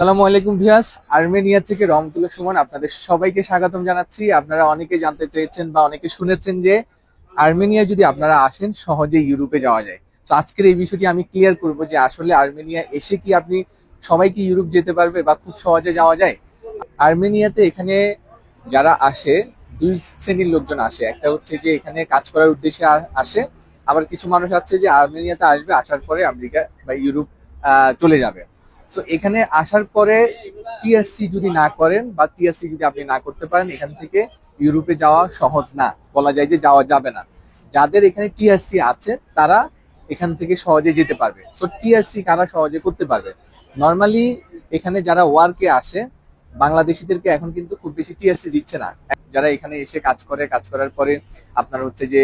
সালামু আলাইকুম ভিয়াস আর্মেনিয়া থেকে রমতুল্লাহ সুমন আপনাদের সবাইকে স্বাগতম জানাচ্ছি। আপনারা অনেকে জানতে চেয়েছেন বা অনেকে শুনেছেন যে আর্মেনিয়া যদি আপনারা আসেন, সহজে ইউরোপে যাওয়া যায়। তো আজকের এই বিষয়টি আমি ক্লিয়ার করব যে আসলে আর্মেনিয়া এসে কি আপনি সবাই কি ইউরোপ যেতে পারবে বা খুব সহজে যাওয়া যায়? আর্মেনিয়াতে এখানে যারা আসে, দুই শ্রেণির লোকজন আসে। একটা হচ্ছে যে এখানে কাজ করার উদ্দেশ্যে আসে। আবার কিছু মানুষ আছে যে আর্মেনিয়াতে আসবে, আসার পরে আমেরিকা বা ইউরোপ চলে যাবে। তো এখানে আসার পরে টিআরসি যদি না করেন বা টিআরসি যদি আপনি না করতে পারেন, এখান থেকে ইউরোপে যাওয়া সহজ না। বলা যায় যে যাওয়া যাবে না। যাদের এখানে টিআরসি আছে, তারা এখান থেকে সহজে যেতে পারবে। সো টিআরসি কারা সহজে করতে পারবে? নর্মালি এখানে যারা ওয়ার্কে আসে, বাংলাদেশিদেরকে এখন কিন্তু খুব বেশি টিআরসি দিচ্ছে না। যারা এখানে এসে কাজ করে, কাজ করার পরে আপনার হচ্ছে যে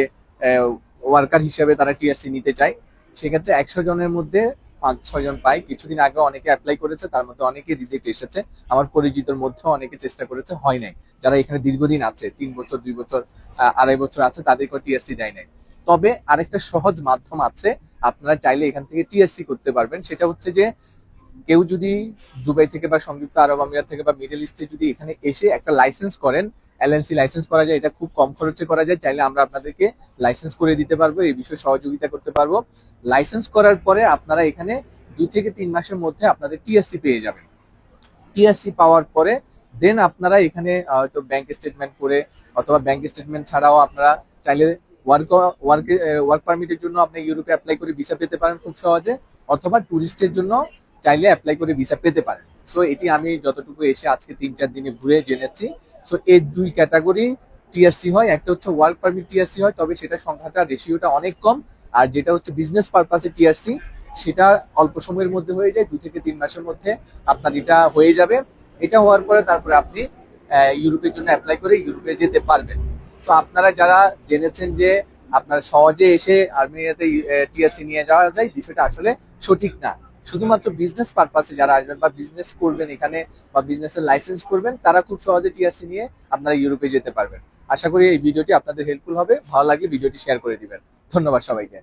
ওয়ার্কার হিসেবে তারা টিআরসি নিতে চায়। সেক্ষেত্রে একশো জনের মধ্যে পাঁচ ছয় জন পাই। কিছুদিন আগে অনেকে অ্যাপ্লাই করেছে, তার মধ্যে অনেকে রিজেক্ট এসেছে। আমার পরিচিতর মধ্যেও অনেকে চেষ্টা করেছে, হয় নাই। যারা এখানে দীর্ঘদিন আছে, তিন বছর, দুই বছর আড়াই বছর আছে তাদেরকে টিআরসি দেয় নাই। তবে আরেকটা সহজ মাধ্যম আছে, আপনারা চাইলে এখান থেকে টিআরসি করতে পারবেন। সেটা হচ্ছে যে, কেউ যদি দুবাই থেকে বা সংযুক্ত আরব আমিরাত থেকে বা মিডল ইস্টে যদি এখানে এসে একটা লাইসেন্স করেন এলএনসি লাইসেন্স করা যায়, এটা খুব কম খরচে করা যায়, চাইলে আমরা আপনাদেরকে লাইসেন্স করে দিতে পারব, এই বিষয়ে সহযোগিতা করতে পারব। লাইসেন্স করার পরে আপনারা এখানে দুই থেকে তিন মাসের মধ্যে আপনাদের টিএসসি পেয়ে যাবেন। টিএসসি পাওয়ার পরে দেন আপনারা এখানে হয়তো ব্যাংক স্টেটমেন্ট করে অথবা ব্যাংক স্টেটমেন্ট ছাড়াও আপনারা চাইলে ওয়ার্ক ওয়ার্ক ওয়ার্ক পারমিটের জন্য আপনি ইউরোপে অ্যাপ্লাই করে ভিসা পেতে পারেন খুব সহজে, অথবা ট্যুরিস্টের জন্য চাইলে অ্যাপ্লাই করে ভিসা পেতে পারেন। সো এটি আমি যতটুকু এসে আজকে তিন চার দিনে ঘুরে জেনেছি সো এই দুই ক্যাটাগরি টিআরসি হয়, একটা হচ্ছে ওয়ার্ক পারমিট টিআরসি হয়, তবে সেটা সংখ্যাটা রেশিওটা অনেক কম। আর যেটা হচ্ছে বিজনেস পারপাসে টিআরসি সেটা অল্প সময়ের মধ্যে হয়ে যায়, দুই থেকে তিন মাসের মধ্যে আপনার এটা হয়ে যাবে। এটা হওয়ার পরে তারপরে আপনি ইউরোপের জন্য অ্যাপ্লাই করে ইউরোপে যেতে পারবেন। সো আপনারা যারা জেনেছেন যে আপনার সহজে এসে আর্মেনিয়াতে টিআরসি নিয়ে যাওয়া যায়, বিষয়টা আসলে সঠিক না। শুধুমাত্র বিজনেস পারপাসে যারা আসবেন বা বিজনেস করবেন এখানে বা বিজনেসের লাইসেন্স করবেন, তারা খুব সহজে টিআরসি নিয়ে আপনারা ইউরোপে যেতে পারবেন। আশা করি এই ভিডিওটি আপনাদের হেল্পফুল হবে। ভালো লাগলে ভিডিওটি শেয়ার করে দিবেন। ধন্যবাদ সবাইকে।